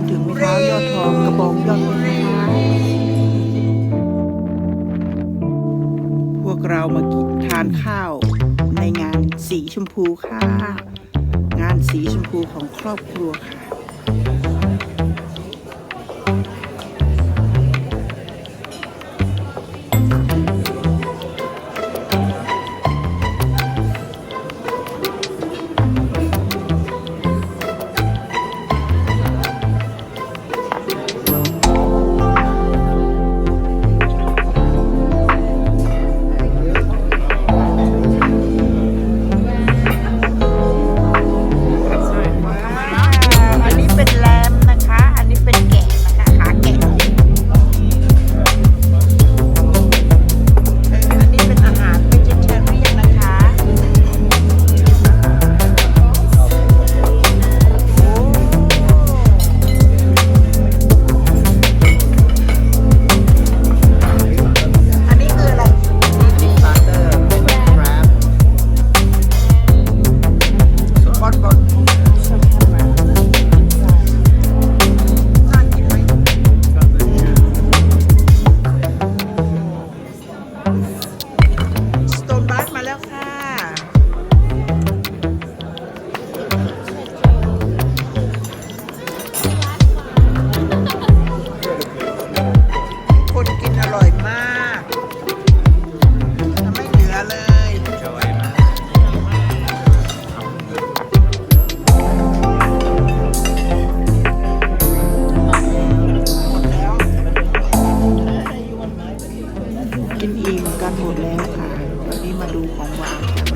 นถึงไม้เท้ายอดทองกระบองยอดเพชรนะคะพวกเรามากินทานข้าวในงานสีชมพูค่ะ งานสีชมพูของครอบครัวค่ะานหมดแล้วค่ะ วันนี้มาดูของหวานกัน